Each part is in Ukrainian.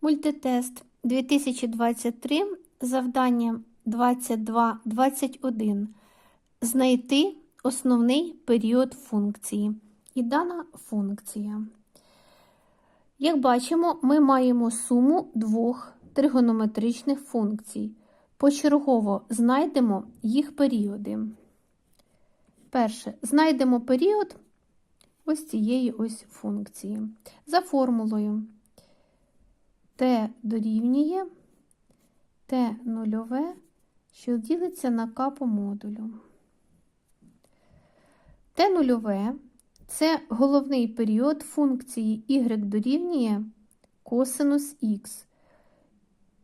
Мультитест 2023, завдання 22.21. Знайти основний період функції. І дана функція. Як бачимо, ми маємо суму двох тригонометричних функцій. Почергово знайдемо їх періоди. Перше, знайдемо період ось цієї ось функції. За формулою дорівнює t нульове, що ділиться на k по модулю. t нульове це головний період функції y дорівнює косинус х.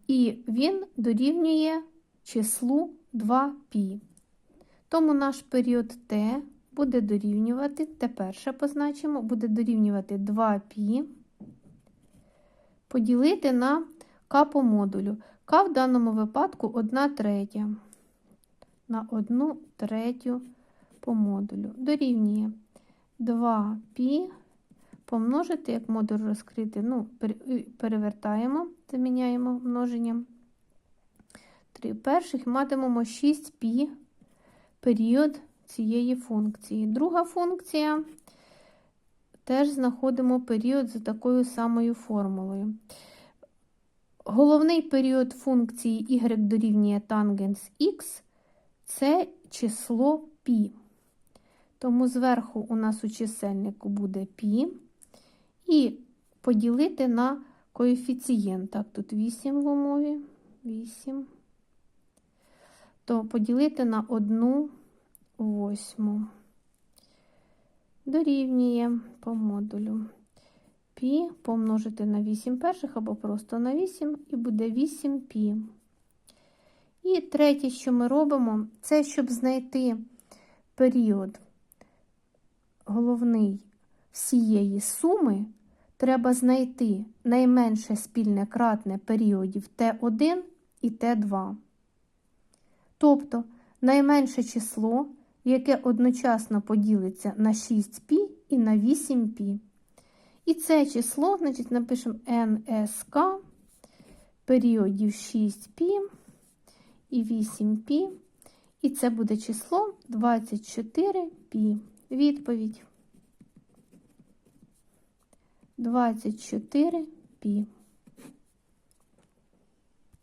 І він дорівнює числу 2π. Тому наш період t буде дорівнювати, те перше позначимо, буде дорівнювати 2π поділити на k по модулю. k в даному випадку 1 третя. На 1 третю по модулю. Дорівнює 2π помножити, як модуль розкрити, ну, перевертаємо, заміняємо множенням. 3 перших матимемо 6π період цієї функції. Друга функція теж знаходимо період за такою самою формулою. Головний період функції y дорівнює тангенс х це число π. Тому зверху у нас у чисельнику буде π. І поділити на коефіцієнт. Так, тут 8 в умові. 8. То поділити на 1 восьму. Дорівнює по модулю. Пі помножити на 8 перших або просто на 8, і буде 8 пі. І третє, що ми робимо, це щоб знайти період головний всієї суми, треба знайти найменше спільне кратне періодів Т1 і Т2. Тобто найменше число, яке одночасно поділиться на 6π і на 8π. І це число, значить, напишемо НСК періодів 6π і 8π. І це буде число 24π. Відповідь 24π.